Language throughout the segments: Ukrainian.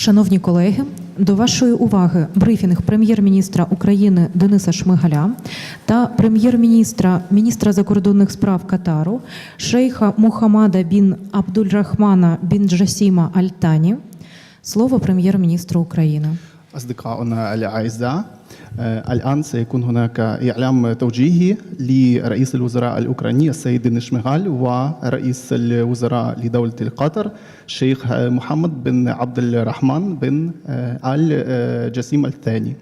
Шановні колеги, до вашої уваги брифінг прем'єр-міністра України Дениса Шмигаля та прем'єр-міністра міністра закордонних справ Катару шейха Мухаммада бін Абдульрахмана бін Джасіма Альтані. Слово прем'єр-міністру України. أصدقائنا الأعزاء آه، الآن سيكون هناك إعلام توجيهي لرئيس الوزراء الأوكراني السيد نشمغال ورئيس الوزراء لدولة قطر الشيخ محمد بن عبد الرحمن بن آه، آل آه، جسيم الثاني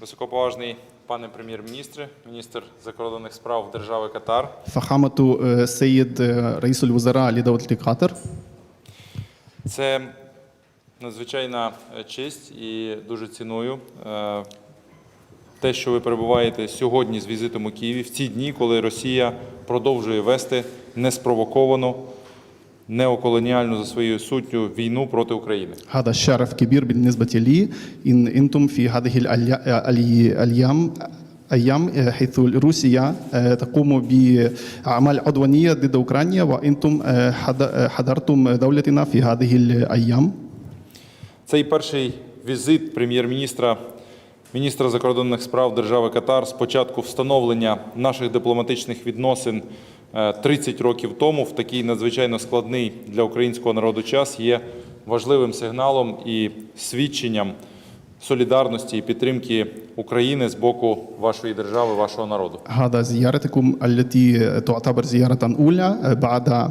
Високоповажний пане прем'єр-міністре, міністр закордонних справ держави Катар, فخامة آه، السيد آه، رئيس الوزراء لدولة قطر це надзвичайна е, честь і дуже ціную е, те, що ви перебуваєте сьогодні з візитом у Києві в ці дні, коли Росія продовжує вести неспровоковану, неоколоніальну за своєю суттю війну проти України. هذا الشرف كبير بالنسبة لي إن أنتم في هذه الألي- الألي- الأيام أيام حيث روسيا تقوم بأعمال عدوانية ضد أوكرانيا وأنتم حض- حضرتم دولتنا في هذه الأيام Цей перший візит прем'єр-міністра, міністра закордонних справ держави Катар з початку встановлення наших дипломатичних відносин е, 30 років тому в такий надзвичайно складний для українського народу час є важливим сигналом і свідченням солідарності і підтримки України з боку вашої держави, вашого народу. هذا زيارتكم التي تعتبر زيارة أولى بعد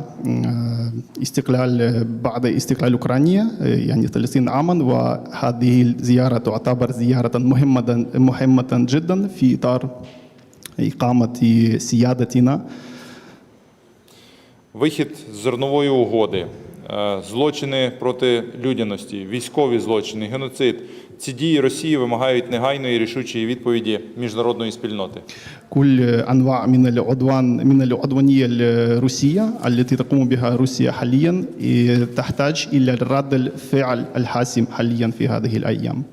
استقلال بعد استقلال أوكرانيا يعني 30 عاما وهذه الزيارة تعتبر زيارة مهمة مهمة جدا في إطار إقامة سيادتنا Вихід з зернової угоди, е, злочини проти людяності, військові злочини, геноцид. Ці дії Росії вимагають негайної рішучої відповіді міжнародної спільноти. كل أنواع من العدوان من العدوانية الروسية التي تقوم بها روسيا حاليا تحتاج إلى رد الفعل الحاسم حاليا في هذه الأيام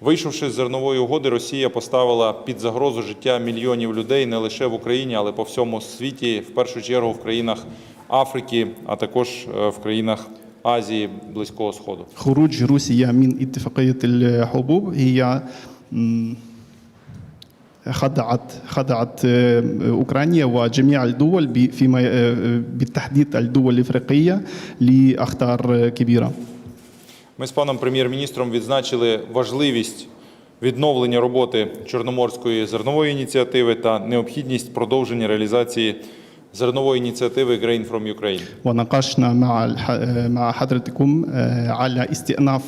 Вийшовши з зернової угоди, Росія поставила під загрозу життя мільйонів людей не лише в Україні, але по всьому світі, в першу чергу в країнах Африки, а також е, в країнах Азії, Близького Сходу. خروج روسيا من اتفاقية الحبوب هي م، خدعت خدعت اوكرانيا وجميع الدول ب- فيما بالتحديد الدول الافريقيه لاخطار كبيره. Ми з паном прем'єр-міністром відзначили важливість відновлення роботи Чорноморської зернової ініціативи та необхідність продовження реалізації зернової ініціативи Grain from Ukraine. وناقشنا مع الح- مع حضرتكم على استئناف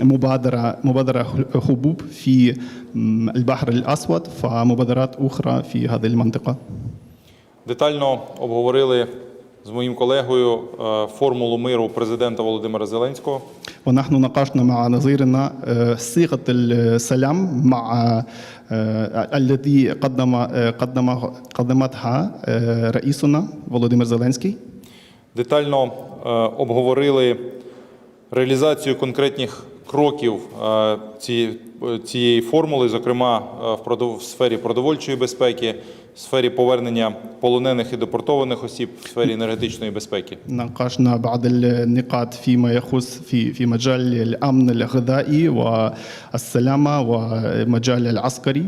مبادره مبادره حبوب في م، البحر الاسود ومبادرات اخرى في هذه المنطقه. Детально обговорили з моїм колегою е, формулу миру президента Володимира Зеленського. ونحن ناقشنا مع نظيرنا آه، صيغة السلام مع آه، الذي قدم آه، قدم قدمتها آه، رئيسنا فولوديمير زيلينسكي Детально е, обговорили реалізацію конкретних кроків е, ці- е, цієї формули, зокрема е, в продов- в сфері продовольчої безпеки, в сфері повернення полонених і депортованих осіб, в сфері енергетичної безпеки. ناقشنا بعض النقاط فيما يخص في في مجال الأمن الغذائي والسلامة ومجال العسكري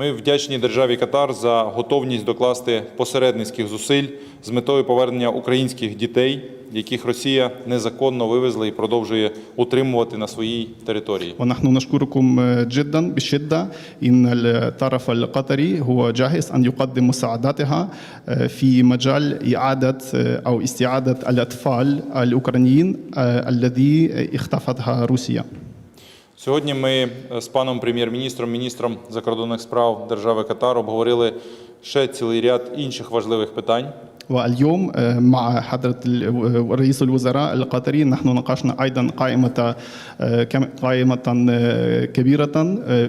Ми вдячні державі Катар за готовність докласти посередницьких зусиль з метою повернення українських дітей, яких Росія незаконно вивезла і продовжує утримувати на своїй території. ونحن نشكركم جدا بشدة إن الطرف القطري هو جاهز أن يقدم مساعداتها في مجال إعادة أو استعادة الأطفال الأوكرانيين الذي اختطفها روسيا Сьогодні ми е, з паном прем'єр-міністром, міністром закордонних справ держави Катар обговорили ще цілий ряд інших важливих питань. واليوم مع حضرة ال- رئيس الوزراء القطري نحن ناقشنا أيضا قائمة كم- قائمة كبيرة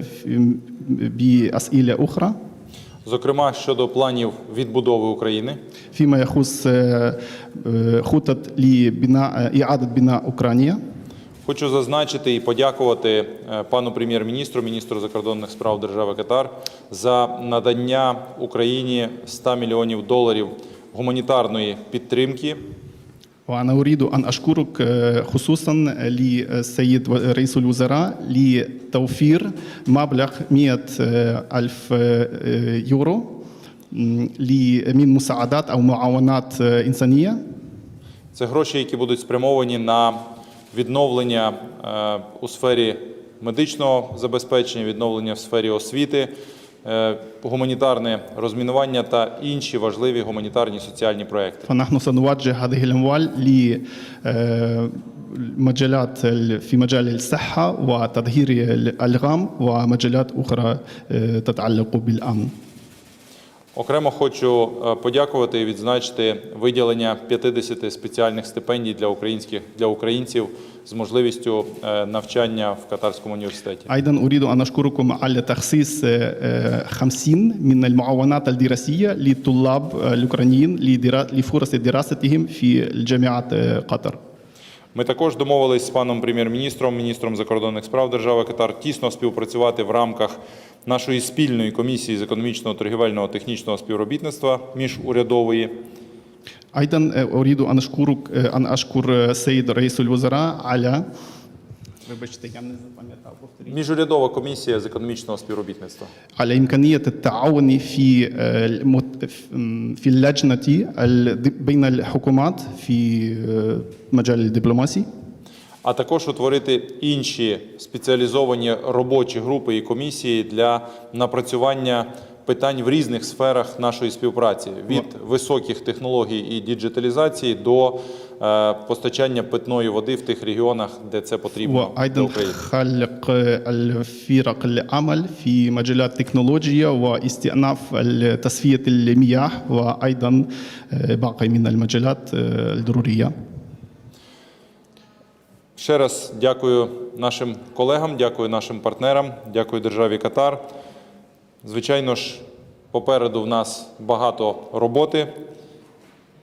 في- بأسئلة أخرى Зокрема, щодо планів відбудови України, فيما يخص خطط لبناء إعادة بناء أوكرانيا хочу зазначити і подякувати е, пану прем'єр-міністру, міністру закордонних справ держави Катар за надання Україні 100 мільйонів доларів гуманітарної підтримки وأنا أريد أن أشكرك آه، خصوصا للسيد رئيس الوزراء لتوفير مبلغ 100 آه، ألف آه، يورو م، ل- من مساعدات أو معاونات آه، إنسانية Це гроші, які будуть спрямовані на відновлення е, у сфері медичного забезпечення, відновлення в сфері освіти, е, гуманітарне розмінування та інші важливі гуманітарні соціальні проекти. فنحن سنوجه هذه الأموال لمجالات في مجال الصحة وتطهير الألغام ومجالات أخرى آه، تتعلق بالأمن Окремо хочу е, подякувати і відзначити виділення 50 спеціальних стипендій для українських для українців з можливістю е, навчання в Катарському університеті. أيضا أريد أن أشكركم على تخصيص آه، 50 من المعاونات الدراسية للطلاب الأوكرانيين لدرا- لفرص دراستهم في الجامعات آه، قطر Ми також домовились з паном прем'єр-міністром, міністром закордонних справ держави Катар тісно співпрацювати в рамках нашої спільної комісії з економічного торгівельного технічного співробітництва міжурядової. أيضا آه، أريد أن أشكرك آه، أن أشكر آه، السيد رئيس الوزراء على Вибачте, я не запам'ятав. повторіть. Міжурядова комісія з економічного співробітництва. على إمكانية التعاون في آه، المت- في اللجنة ال- بين الحكومات في آه، مجال الدبلوماسي а також утворити інші спеціалізовані робочі групи і комісії для напрацювання питань в різних сферах нашої співпраці від високих технологій і діджиталізації до е, постачання питної води в тих регіонах, де це потрібно для وأيضا України. خلق الفرق العمل في مجالات التكنولوجيا واستئناف تصفية المياه وأيضا آه، باقي من المجالات آه، الضرورية Ще раз дякую нашим колегам, дякую нашим партнерам, дякую державі Катар. Звичайно ж, попереду в нас багато роботи,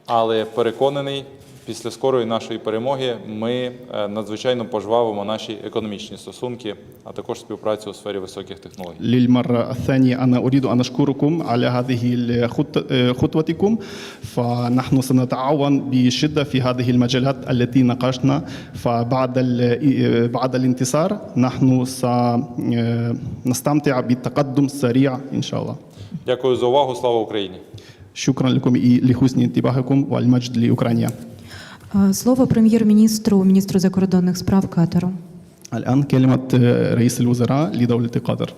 але переконаний, після скорої нашої перемоги ми е, надзвичайно пожвавимо наші економічні стосунки, а також співпрацю у сфері високих технологій. للمرة الثانية أنا أريد أن أشكركم على هذه الخط- آه، خطوتكم فنحن سنتعاون بشدة في هذه المجالات التي ناقشنا فبعد ال- بعد الانتصار نحن سنستمتع بالتقدم السريع إن شاء الله Дякую за увагу. Слава Україні! شكرا لكم и لحسن انتباهكم والمجد لأوكرانيا Е, Слово прем'єр-міністру, міністру закордонних справ Катару. الآن كلمة آه، رئيس الوزراء لدولة قطر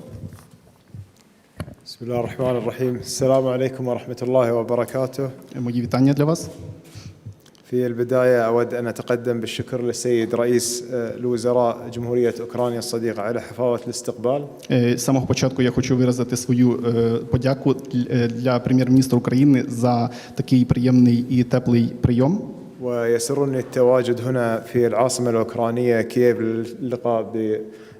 بسم الله الرحمن الرحيم السلام عليكم ورحمة الله وبركاته Мої вітання для вас. في البداية أود أن أتقدم بالشكر للسيد رئيس آه، الوزراء جمهورية أوكرانيا الصديقة على حفاوة الاستقبال Е, З самого початку я хочу виразити свою е, подяку е, для прем'єр-міністра України за такий приємний і теплий прийом. ويسرني التواجد هنا في العاصمة الأوكرانية كييف للقاء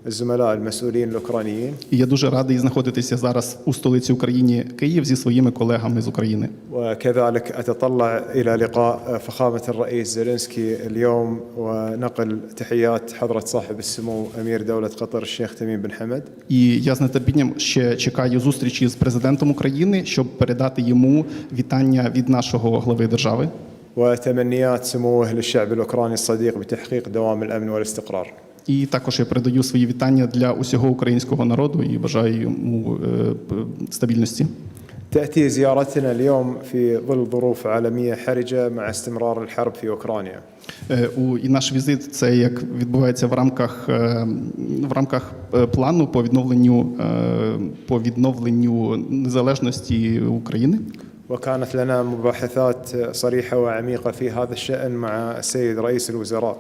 بالزملاء المسؤولين الأوكرانيين І я дуже радий знаходитися зараз у столиці України Київ зі своїми колегами з України. وكذلك أتطلع إلى لقاء فخامة الرئيس زيلينسكي اليوم ونقل تحيات حضرة صاحب السمو أمير دولة قطر الشيخ تميم بن حمد І я з нетерпінням ще чекаю зустрічі з президентом України, щоб передати йому вітання від нашого глави держави. وتمنيات سموه للشعب الأوكراني الصديق بتحقيق دوام الأمن والاستقرار І також я передаю свої вітання для усього українського народу і бажаю йому е, п- стабільності. تأتي زيارتنا اليوم في ظل ظروف عالمية حرجة مع استمرار الحرب في أوكرانيا Е, у- І наш візит це як відбувається в рамках е, в рамках е, плану по відновленню е, по відновленню незалежності України. وكانت لنا مباحثات صريحة وعميقة في هذا الشأن مع السيد رئيس الوزراء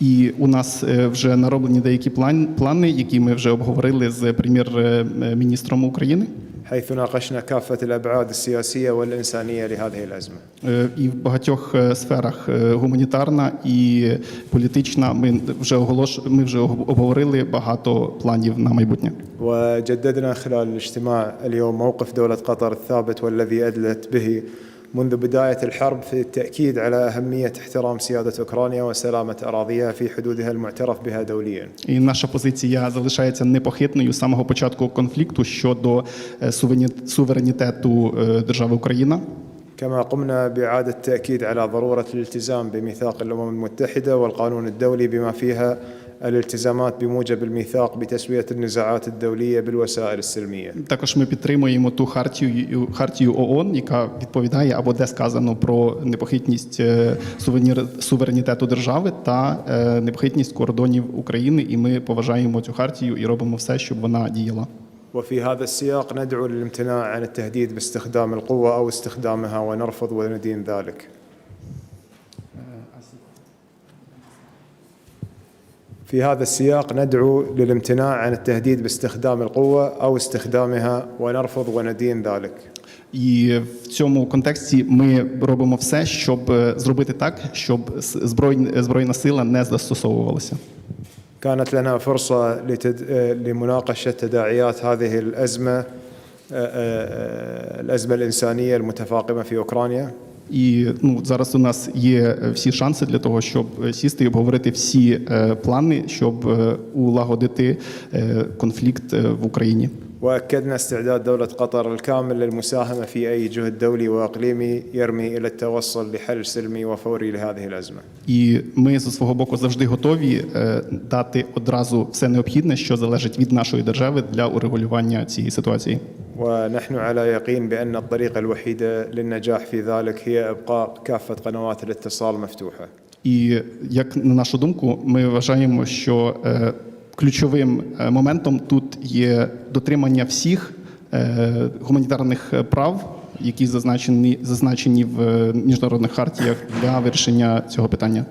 І у нас е, вже нароблені деякі план, плани, які ми вже обговорили з прем'єр-міністром України. حيث ناقشنا كافة الأبعاد السياسية والإنسانية لهذه الأزمة Е, І в багатьох е, сферах е, гуманітарна і політична. Ми вже оголош... ми вже обговорили багато планів на майбутнє. وجددنا خلال الاجتماع اليوم موقف دولة قطر الثابت والذي أدلت به منذ بداية الحرب في التأكيد على أهمية احترام سيادة أوكرانيا وسلامة أراضيها في حدودها المعترف بها دوليا І наша позиція залишається непохитною з самого початку конфлікту щодо е, суверені- суверенітету е, держави Україна. كما قمنا بإعادة التأكيد على ضرورة الالتزام بميثاق الأمم المتحدة والقانون الدولي بما فيها الالتزامات بموجب الميثاق بتسوية النزاعات الدولية بالوسائل السلمية Також ми підтримуємо ту хартію, хартію ООН, яка відповідає або де сказано про непохитність е, сувенір- суверенітету держави та е, непохитність кордонів України. І ми поважаємо цю хартію і робимо все, щоб вона діяла. وفي هذا السياق ندعو للامتناع عن التهديد باستخدام القوة أو استخدامها ونرفض وندين ذلك في هذا السياق ندعو للامتناع عن التهديد باستخدام القوة أو استخدامها ونرفض وندين ذلك І в цьому контексті ми робимо все, щоб е, зробити так, щоб с- збройн- збройна сила не застосовувалася. كانت لنا فرصة لتد... آه، لمناقشة تداعيات هذه الأزمة آه، آه، الأزمة الإنسانية المتفاقمة في أوكرانيا І ну зараз у нас є е, всі шанси для того, щоб е, сісти і обговорити всі е, плани, щоб улагодити конфлікт в Україні. وأكدنا استعداد دولة قطر الكامل للمساهمة في أي جهد دولي وإقليمي يرمي إلى التوصل لحل سلمي وفوري لهذه الأزمة І ми зі свого боку завжди готові е, дати одразу все необхідне, що залежить від нашої держави для урегулювання цієї ситуації. ونحن على يقين بأن الطريقة الوحيدة للنجاح في ذلك هي إبقاء كافة قنوات الاتصال مفتوحة І як на нашу думку, ми вважаємо, що е, ключовим е, моментом тут є дотримання всіх е, гуманітарних е, прав, які зазначені, зазначені в е, міжнародних хартіях для вирішення цього питання.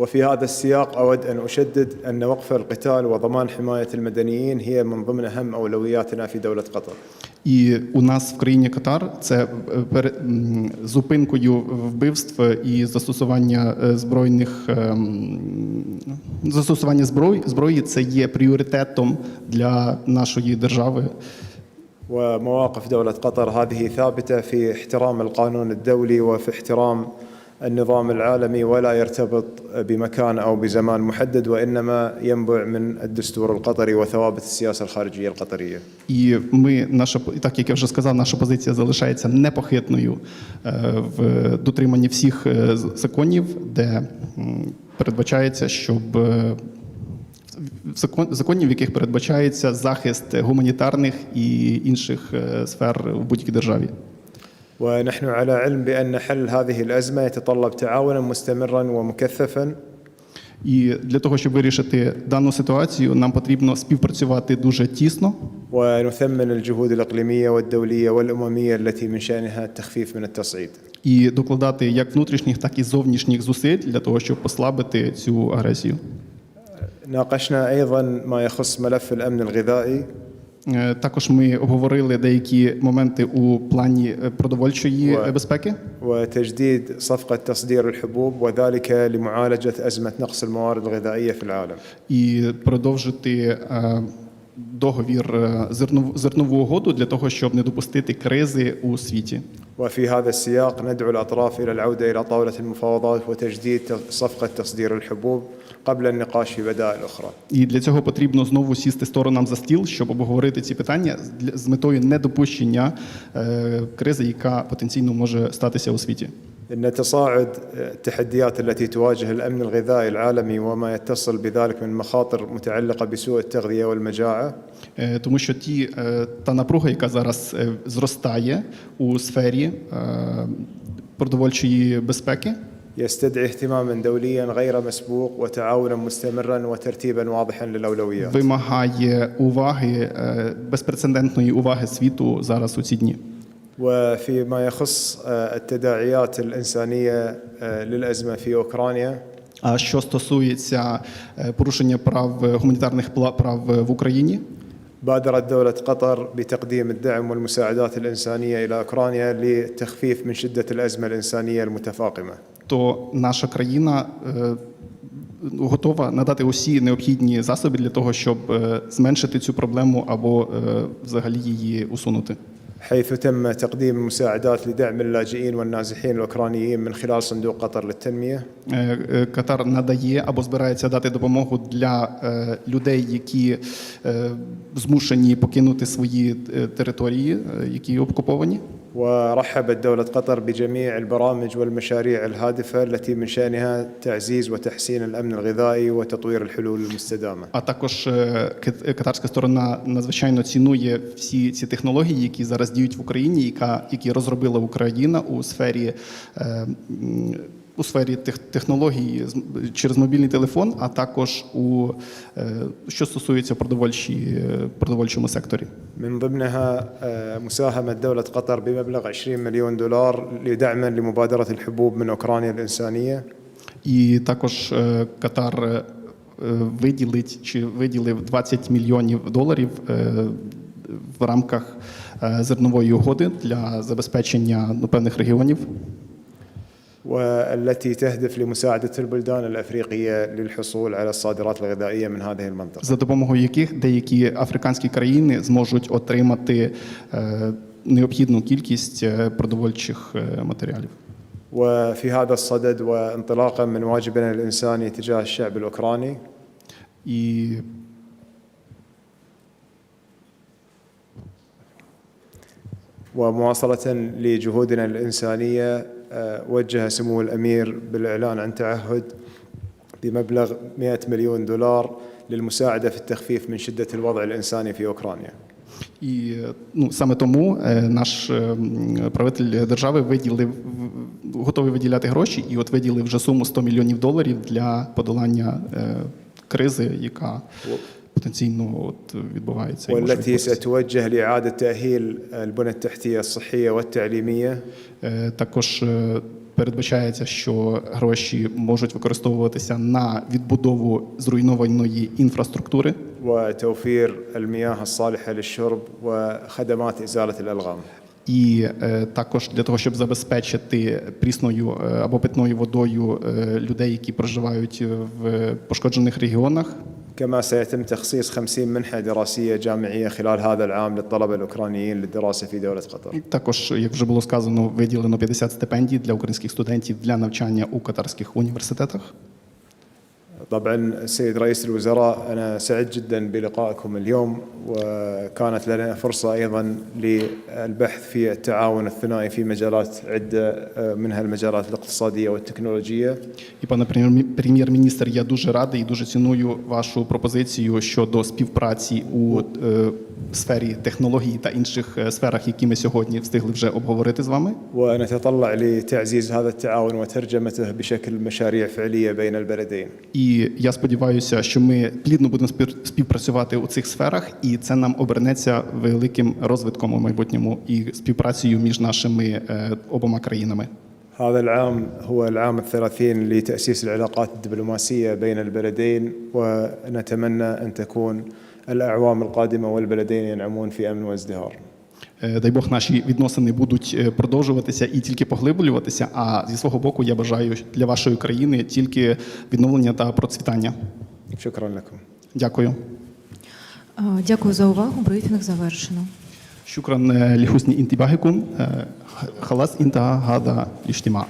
وفي هذا السياق أود أن أشدد أن وقف القتال وضمان حماية المدنيين هي من ضمن أهم أولوياتنا في دولة قطر І у нас в країні Катар це е, пере- м, зупинкою вбивств і застосування е, збройних ем, застосування зброї зброї це є пріоритетом для нашої держави. ومواقف دولة قطر هذه ثابتة في احترام القانون الدولي وفي احترام النظام العالمي ولا يرتبط بمكان أو بزمان محدد وإنما ينبع من الدستور القطري وثوابت السياسة الخارجية القطرية І ми, наша і так як я вже сказав, наша позиція залишається непохитною е, в дотриманні всіх е, з- законів, де м, передбачається, щоб е, в закон, законів, в яких передбачається захист гуманітарних і інших е, сфер в будь-якій державі. ونحن على علم بأن حل هذه الأزمة يتطلب تعاونا مستمرا ومكثفا І для того, щоб вирішити дану ситуацію, нам потрібно співпрацювати дуже тісно ونثمن الجهود الإقليمية والدولية والأممية التي من شأنها التخفيف من التصعيد і докладати як внутрішніх, так і зовнішніх зусиль для того, щоб послабити цю агресію. ناقشنا أيضا ما يخص ملف الأمن الغذائي Е, Також ми обговорили деякі моменти у плані е, продовольчої Ва- е, безпеки وتجديد صفقة تصدير الحبوب وذلك لمعالجة أزمة نقص الموارد الغذائية في العالم і продовжити е, договір е, зернов- зернову угоду для того, щоб не допустити кризи у світі. وفي هذا السياق ندعو الأطراف إلى العودة إلى طاولة المفاوضات وتجديد صفقة تصدير الحبوب قبل النقاش في بدائل أخرى І для цього потрібно знову сісти сторонам за стіл, щоб обговорити ці питання з- для- з метою недопущення е, кризи, яка потенційно може статися у світі. إن تصاعد التحديات التي تواجه الأمن الغذائي العالمي وما يتصل بذلك من مخاطر متعلقة بسوء التغذية والمجاعة Е, Тому що ті, е, та напруга, яка зараз е, зростає у сфері е, продовольчої безпеки, يستدعي اهتماما دوليا غير مسبوق وتعاونا مستمرا وترتيبا واضحا للأولويات вимагає уваги, е, безпрецедентної уваги світу зараз у ці дні. وفيما يخص آه، التداعيات الإنسانية آه، للأزمة في أوكرانيا А що стосується е, порушення прав е, гуманітарних пла- прав е, в Україні, بادرت دولة قطر بتقديم الدعم والمساعدات الإنسانية إلى أوكرانيا للتخفيف من شدة الأزمة الإنسانية المتفاقمة то наша країна е, готова надати усі необхідні засоби для того, щоб е, зменшити цю проблему або е, взагалі її усунути. حيث تم تقديم المساعدات لدعم اللاجئين والنازحين الأوكرانيين من خلال صندوق قطر للتنمية Е, е, Катар надає або збирається дати допомогу для е, людей, які е, змушені покинути свої е, території, е, які окуповані. ورحبت دولة قطر بجميع البرامج والمشاريع الهادفة التي من شأنها تعزيز وتحسين الأمن الغذائي وتطوير الحلول المستدامة А також е, кит- катарська сторона надзвичайно цінує всі ці технології, які зараз діють в Україні, яка які розробила Україна у сфері. е, м, У сфері тех- технологій з- через мобільний телефон, а також у е, що стосується продовольчій, е, продовольчому секторі. من ضمنها آه، مساهمة دولة قطر بمبلغ 20 مليون دولار لدعما لمبادرة الحبوب من أوكرانيا الإنسانية І також е, Катар е, виділить чи виділив 20 мільйонів доларів е, в рамках е, зернової угоди для забезпечення ну, певних регіонів. والتي تهدف لمساعدة البلدان الأفريقية للحصول على الصادرات الغذائية من هذه المنطقة за допомогою яких деякі африканські країни зможуть отримати е, необхідну кількість е, продовольчих е, матеріалів. وفي هذا الصدد وانطلاقا من واجبنا الإنساني تجاه الشعب الأوكراني І ومواصلة لجهودنا الإنسانية آه، وجه سمو الأمير بالإعلان عن تعهد بمبلغ 100 مليون دولار للمساعدة في التخفيف من شدة الوضع الإنساني في أوكرانيا І е, ну саме тому е, наш е, м, правитель держави виділив в- готовий виділяти гроші, і от виділив вже суму 100 мільйонів доларів для подолання е, кризи, яка потенційно от відбувається. і може والتي відбутися. ستوجه لإعادة تأهيل البنى التحتية الصحية والتعليمية Е, Також е, передбачається, що гроші можуть використовуватися на відбудову зруйнованої інфраструктури وتوفير المياه الصالحة للشرب وخدمات إزالة الألغام і е, також для того, щоб забезпечити прісною е, або питною водою е, людей, які проживають в пошкоджених регіонах. كما سيتم تخصيص 50 منحة دراسية جامعية خلال هذا العام للطلبة الأوكرانيين للدراسة في دولة قطر Також, як вже було сказано, виділено 50 стипендій для українських студентів для навчання у катарських університетах. طبعا السيد رئيس الوزراء أنا سعيد جدا بلقائكم اليوم وكانت لنا فرصة أيضا للبحث في التعاون الثنائي في مجالات عدة منها المجالات الاقتصادية والتكنولوجية І пане прем'єр- прем'єр-міністр, я дуже радий і дуже ціную вашу пропозицію щодо співпраці у е, сфері технологій та інших е, сферах, які ми сьогодні встигли вже обговорити з вами. ونتطلع لتعزيز هذا التعاون وترجمته بشكل مشاريع فعلية بين البلدين І я сподіваюся, що ми плідно будемо спір- співпрацювати у цих сферах, і це нам обернеться великим розвитком у майбутньому і співпрацею між нашими е, обома країнами. هذا العام هو العام الثلاثين لتأسيس العلاقات الدبلوماسية بين البلدين ونتمنى أن تكون الأعوام القادمة والبلدين ينعمون في أمن وازدهار Е, Е, дай Бог, наші відносини будуть е, продовжуватися і тільки поглиблюватися. А зі свого боку, я бажаю для вашої країни тільки відновлення та процвітання. Шукральником. Дякую. Дякую за увагу. Брифінг завершено. Шукран е, ліхусні інтібагіку, Халас інтагада ліштіма.